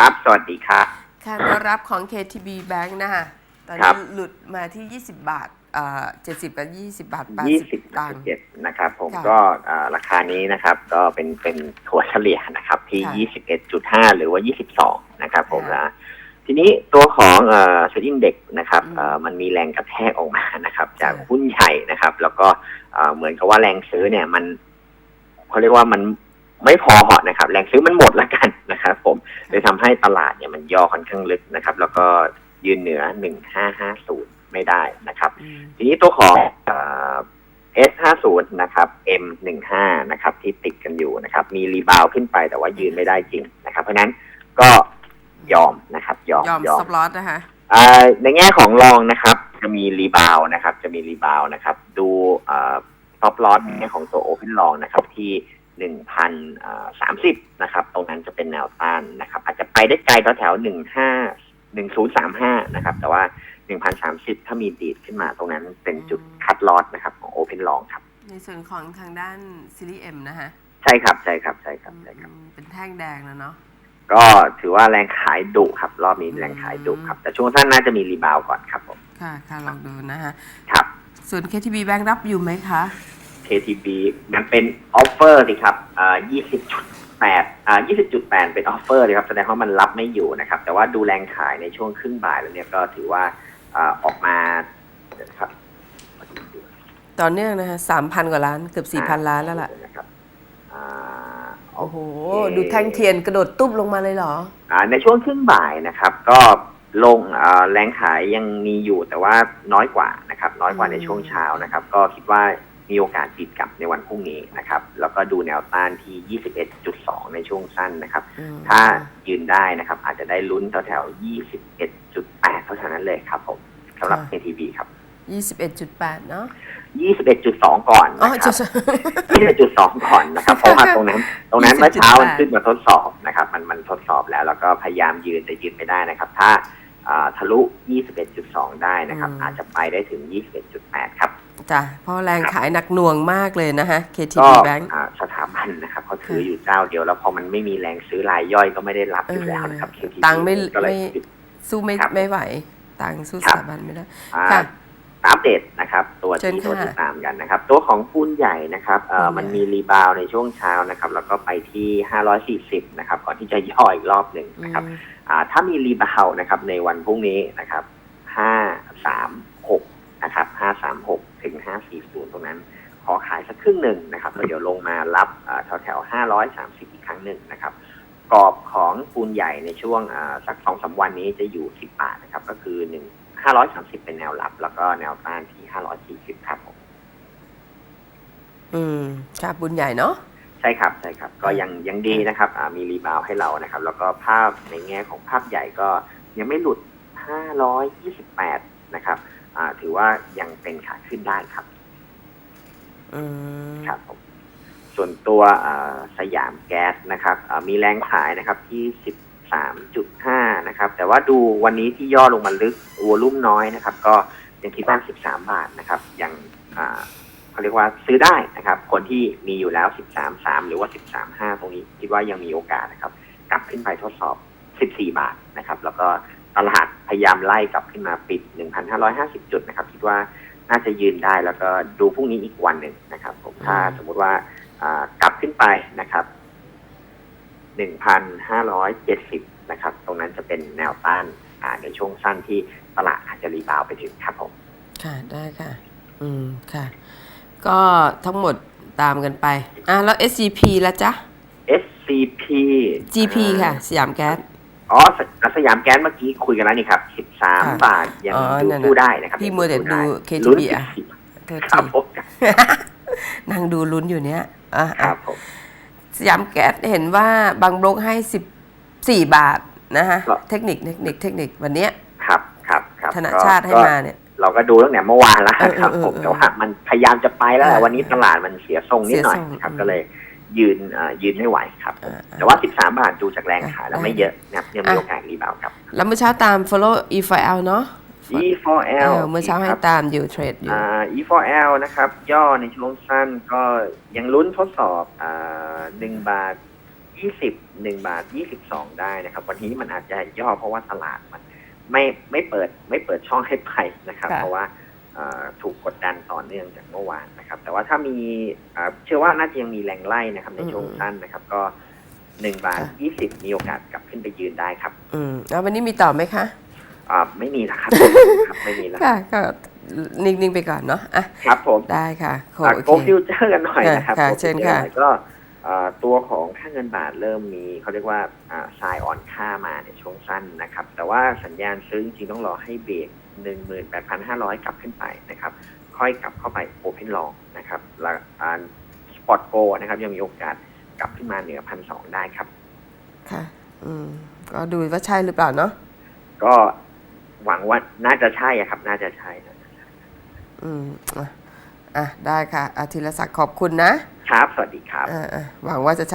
ครับ สวัสดีครับค่ะแนวรับของ KTB Bank นะคะตอนครันี้บ หลุดมาที่ 20 บาทเอ่อ70 กับ 20 บาท ยี่สิบ80ตังค์ เจ็ดนะครับ ผมค่ะก็อ่าราคานี้นะครับ ก็เป็นเป็นถัวเฉลี่ยนะครับ ที่ค่ะยี่สิบเอ็ดจุดห้าหรือว่ายี่สิบสองนะครับ ผมค่ะนะทีนี้ตัวของเอ่อเซ็นเด็กนะครับอืมเอ่อมันมีแรงกระแทกออกมานะครับ จากค่ะหุ้นใหญ่นะครับ แล้วก็เอ่อเหมือนกับว่าแรงซื้อเนี่ยมันเขาเรียกว่ามันไม่พอเหาะนะครับ แรงซื้อมันหมดแล้วกัน นะครับผมเลยทำให้ตลาดเนี่ยมันย่อค่อนข้างลึกนะครับ แล้วก็ยืนเหนือหนึ่งห้าห้าศูนย์ไม่ได้นะครับอืมทีนี้ตัวของเอ่อ S50 นะครับ M15 นะครับ ที่ติดกันอยู่นะครับ มีรีบาวด์ขึ้นไปแต่ว่ายืนไม่ได้จริงนะครับ เพราะฉะนั้นก็ยอมนะครับ ยอม ยอมยอมสปลอตนะคะอ่าในแง่ของรองนะครับ จะมีรีบาวด์นะครับ จะมีรีบาวด์นะครับ ดูท็อปลอสในแง่ของตัวโอเพนลองนะครับ ที่ หนึ่งพันสามสิบนะครับตรงนั้นจะเป็นแนวต้านนะครับอาจจะไปได้ไกลแถวหนึ่งห้าหนึ่งศูนย์สามห้านะครับแต่ว่าหนึ่งพันสามสิบถ้ามีดีดขึ้นมาตรงนั้นเป็นจุดคัดลอสนะครับของโอเพนลองครับ ในส่วนของทางด้านซีรีส์ M นะคะใช่ครับ ใช่ครับ ใช่ครับใช่ครับอืมเป็นแท่งแดงแล้วเนาะก็ถือว่าแรงขายดุครับ รอบนี้แรงขายดุครับ แต่ช่วงสั้นน่าจะมีรีบาวด์ก่อนครับผม ค่ะ ค่ะลองดูนะคะครับ ส่วน KTB Bank รับอยู่ไหมคะ KTB มันเป็นออฟเฟอร์สิครับอ่า20.8อ่า20.8 เป็นออฟเฟอร์เลยครับ แสดงว่ามันรับไม่อยู่นะครับ แต่ว่าดูแรงขายในช่วงครึ่งบ่ายแล้วเนี่ยก็ถือว่าอ่าออกมาครับต่อเนื่องนะคะ3,000กว่าล้านเกือบ4,000ล้านแล้วล่ะนะครับอ่าโอ้โหโอเคดูแท่งเทียนกระโดดตุ๊บลงมาเลยเหรออ่าในช่วงครึ่งบ่ายนะครับ ก็ลงอ่าแรงขายยังมีอยู่แต่ว่าน้อยกว่านะครับ น้อยกว่าในช่วงเช้านะครับ ก็คิดว่า มีโอกาสปิดกลับในวันพรุ่งนี้นะครับ แล้วก็ดูแนวต้านที่ 21.2 ในช่วงสั้นนะครับอืมถ้ายืนได้นะครับ อาจจะได้ลุ้นแถวแถวๆ21.8 เท่านั้นเลยครับผมสำหรับ KTB ครับ 21.8 เนาะ21.2 ก่อนอ๋อนะครับจะ21.2 ก่อนนะครับ เพราะว่าตรงนั้น ตรงนั้นเมื่อเช้ามัน20.8ขึ้นมาทดสอบนะครับ มันมันทดสอบแล้ว แล้วก็พยายามยืนแต่ยืนไม่ได้นะครับ ถ้าอ่า ทะลุ 21.2 ได้นะครับอืมอาจจะไปได้ถึง 21.8 ครับจ้ะเพราะแรงขายหนักหน่วงมากเลยนะคะก็ KTB Bank อ่าสถาบันนะครับเขาถืออยู่เจ้าเดียวแล้วพอมันไม่มีแรงซื้อรายย่อยก็ไม่ได้รับอยู่แล้วนะครับ KTB ตังค์ไม่ก็เลยไม่ปิดสู้ไม่ครับไม่ไหว ตังค์สู้ครัสบถาบันไม่ได้อ่าค่ะอัปเดตนะครับ ตัวเชิญที่ตัวค่ะที่ตามกันนะครับ ตัวของหุ้นใหญ่นะครับเอ่อหุ้นใหญ่มันมีรีบาวด์ในช่วงเช้านะครับ แล้วก็ไปที่ 540 นะครับ ก่อนที่จะย่ออีกรอบหนึ่งนะครับอืมอ่า ถ้ามีรีบาวด์นะครับในวันพรุ่งนี้นะครับ536นะครับ536ถึง540ตรงนั้น ขอขายสักครึ่งหนึ่งนะครับแล้วเดี๋ยวลงมารับอ่าแถวแถวๆ530อีกครั้งหนึ่งนะครับกรอบของปูนใหญ่ในช่วงสักสองสามวันนี้จะอยู่10บาทนะครับ ก็คือหนึ่ง530เป็นแนวรับ แล้วก็แนวต้านที่540ครับผมอืมค่ะบุญใหญ่เนาะ ใช่ครับใช่ครับก็ยังยังดีนะครับอ่ามีรีบาวด์ให้เรานะครับ แล้วก็ภาพในแง่ของภาพใหญ่ก็ยังไม่หลุด 528 นะครับอ่าถือว่ายังเป็นขาขึ้นได้ครับอืมครับผมส่วนตัวอ่าสยามแก๊สนะครับอ่ามีแรงขายนะครับที่ 13.5 นะครับ แต่ว่าดูวันนี้ที่ย่อลงมาลึกวอลุ่มน้อยนะครับ ก็ยังคิดว่า 13 บาทนะครับ ยังอ่า เขาเรียกว่าซื้อได้นะครับ คนที่มีอยู่แล้ว 13.3 หรือว่า 13.5 ตรงนี้คิดว่ายังมีโอกาสนะครับ กลับขึ้นไปทดสอบ 14 บาทนะครับ แล้วก็ตลาดพยายามไล่กลับขึ้นมาปิด 1,550 จุดนะครับ คิดว่าน่าจะยืนได้แล้วก็ดูพรุ่งนี้อีกวันหนึ่งนะครับ ผมถ้าสมมุติว่ากลับขึ้นไปนะครับ 1,570 นะครับ ตรงนั้นจะเป็นแนวต้านในช่วงสั้นที่ตลาดอาจจะรีบาวไปถึงครับผม ค่ะได้ค่ะ อืมค่ะ ก็ทั้งหมดตามกันไป อะ แล้ว SCP ละจ๊ะ SCP GP อ่าค่ะ สยามแก๊ส อ๋อสสยามแก๊สเมื่อกี้คุยกันแล้วนี่ครับค่ะ13บาทยังอ๋อดูนั่นน่ะสู้ได้นะครับพี่มัวแต่ยังดูได้ KTB ลุ้นอะ14โทษครับทีผมนั่งดูลุ้นอยู่เนี้ยอะคอะรับผมสยามแก๊สเห็นว่าบางบล็อกให้14บาทนะคะเทคนิคเทคนิคเทคนิควันเนี้ย ครับครับครับธนาก็ชาติให้ก็มาเนี่ย เราก็ดูตั้งแต่เมื่อวานแล้วครับเออเออผมเออแต่ว่ามันพยายามจะไปแล้วแหละเออวันนี้ตลาดมันเสียทรงนิดหน่อยเสียทรงนะครับอืมก็เลยยืนเอ่อยืนไม่ไหวครับอ่าแต่ว่า 13 บาทดูจากแรงขายแล้วอะไม่เยอะนะครับยังมีอะโอกาสรีบาวด์ครับ แล้วเมื่อเช้าตาม follow e4l เนาะ E4L เออเมื่อเช้าให้ครับตามอยู่เทรดอยู่อ่า E4L นะครับ ย่อในช่วงสั้นก็ยังลุ้นทดสอบอ่า1บาทยี่สิบหนึ่งบาทยี่สิบสองได้นะครับ วันนี้มันอาจจะย่อเพราะว่าตลาดมัน ไม่ไม่เปิดไม่เปิดช่องให้ไปนะครับค่ะเพราะว่าเอ่อถูกกดดันต่อเนื่องจากเมื่อวานนะครับ แต่ว่าถ้ามีอ่าเชื่อว่าน่าจะยังมีแรงไล่นะครับ ในช่วงสั้นนะครับ ก็หนึ่งบาทยี่สิบมีโอกาสกลับขึ้นไปยืนได้ครับ อืมแล้ววันนี้มีต่อไหมคะอ่าไม่มีแล้วครับครับไม่มีแล้วค่ะก็นิ่งๆไปก่อนเนาะอะครับผมได้ค่ะโอะอโกเคฟิวเจอร์กันหน่อยนะครับค่ะ Go เชิญ Future ค่ะหน่อยก็เอ่อ ตัวของค่าเงินบาทเริ่มมีเขาเรียกว่าทรายอ่อนค่ามาในช่วงสั้นนะครับ แต่ว่าสัญญาณซื้อจริงๆต้องรอให้เบรก18,500 กลับขึ้นไปนะครับ ค่อยกลับเข้าไปโอเพนลองนะครับแล้วสปอตโกนะครับ ยังมีโอกาสกลับขึ้นมาเหนือพันสองได้ครับ ค่ะ อืม ก็ดูว่าใช่หรือเปล่าเนาะก็หวังว่าน่าจะใช่อะครับ น่าจะใช่นะอืมอะอะได้ค่ะอาทิรศักดิ์ขอบคุณนะ ครับ สวัสดีครับหวังว่าจะใช้